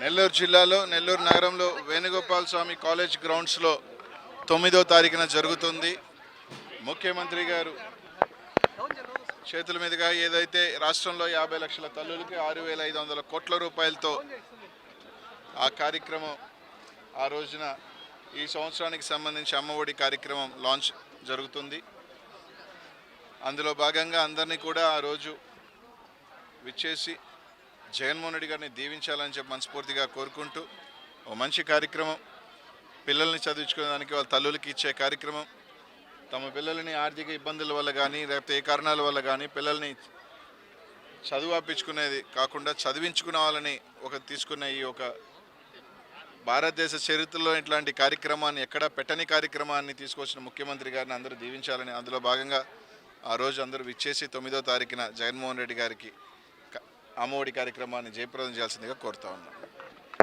నెల్లూరు జిల్లాలో నెల్లూరు నగరంలో వేణుగోపాల్ స్వామి కాలేజ్ గ్రౌండ్స్లో తొమ్మిదో తారీఖున జరుగుతుంది. ముఖ్యమంత్రి గారు చేతుల మీదుగా ఏదైతే రాష్ట్రంలో యాభై లక్షల తల్లులకి ఆరు వేల ఐదు వందల కోట్ల రూపాయలతో ఆ కార్యక్రమం ఆ రోజున ఈ సంవత్సరానికి సంబంధించి అమ్మఒడి కార్యక్రమం లాంచ్ జరుగుతుంది. అందులో భాగంగా అందరినీ కూడా ఆ రోజు విచ్చేసి జగన్మోహన్ రెడ్డి గారిని దీవించాలని చెప్పి మనస్ఫూర్తిగా కోరుకుంటూ ఓ మంచి కార్యక్రమం. పిల్లల్ని చదివించుకోవడానికి వాళ్ళ తల్లులకి ఇచ్చే కార్యక్రమం. తమ పిల్లల్ని ఆర్థిక ఇబ్బందుల వల్ల కానీ లేకపోతే ఏ కారణాల వల్ల కానీ పిల్లల్ని చదువు ఆపించుకునేది కాకుండా చదివించుకునేవాలని ఒక తీసుకున్న ఈ ఒక భారతదేశ చరిత్రలో ఇట్లాంటి కార్యక్రమాన్ని ఎక్కడా పెట్టని కార్యక్రమాన్ని తీసుకొచ్చిన ముఖ్యమంత్రి గారిని అందరూ దీవించాలని అందులో భాగంగా ఆ రోజు అందరూ విచ్చేసి తొమ్మిదో తారీఖున జగన్మోహన్ రెడ్డి గారికి అమ్మఒడి కార్యక్రమాన్ని జయప్రదం చేయాల్సిందిగా కోరుతా ఉన్నాను.